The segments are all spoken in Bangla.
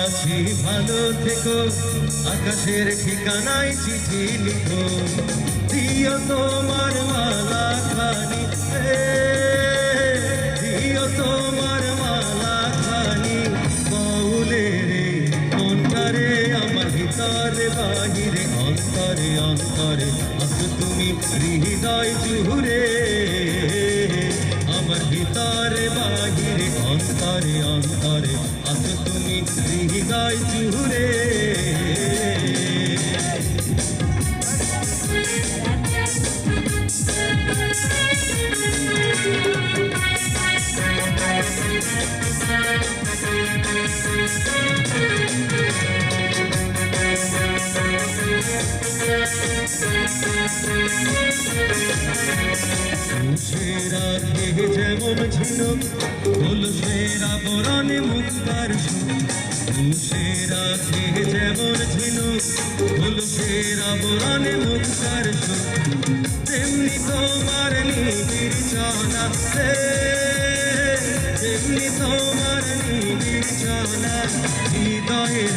আছি ভালো থেকো। আকাশের ঠিকানায় চিঠি লিখো। দিও তোমার মালা খানি দিও তোমার মালা খানি বাউলে রে মনটারে আমার ভিতরে বাহিরে, অন্তরে অন্তরে আস তুমি হৃদয় জুড়ে। আমার ভিতরে বাহিরে, অন্তরে অন্তরে আস তুমি হৃদয় জুড়ে সেরা খেয়ে যেমন ঝিনুক হলো সেরা বরণে মুক্তার সেরা খেয়ে যেমন ঝিনুক হলো সেরা বরণে মুক্তার তেমনি তোমার নিবিড় চলা তেমনি তোমার নিবিড় চলা হৃদয়ের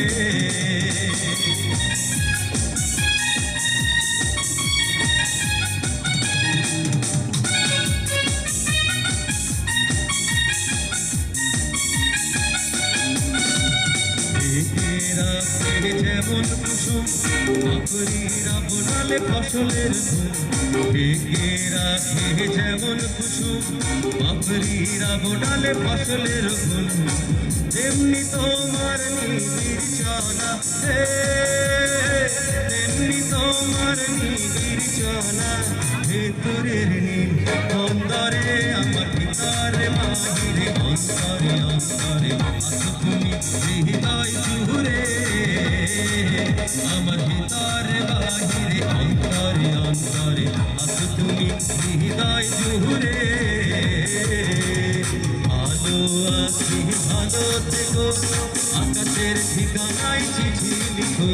কে যেমন কুসুম পাপড়িরা বোনালে ফসলের ধুম ঢেকেরা কে যেমন কুসুম পাপড়িরা বোনালে ফসলের ধুম তেমনি তোমার নিবিড় চলা তেমনি তোমার নিবিড় চলা। ভেতরের নীল অন্তরে আমার ভিতরে বাহিরে অন্তরে অন্তরে। আছো তুমি হৃদয় জুড়ে আমার ভিতরে বাহিরে, অন্তরে অন্তরে আছো তুমি হৃদয় জুড়ে। ভালো আছি, ভালো থেকো, আকাশের ঠিকানায় চিঠি লিখো।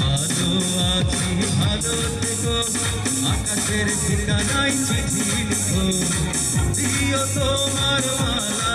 ভালো আছি, ভালো থেকো, আকাশের ঠিকানায় চিঠি লিখো। দিও তোমার মালা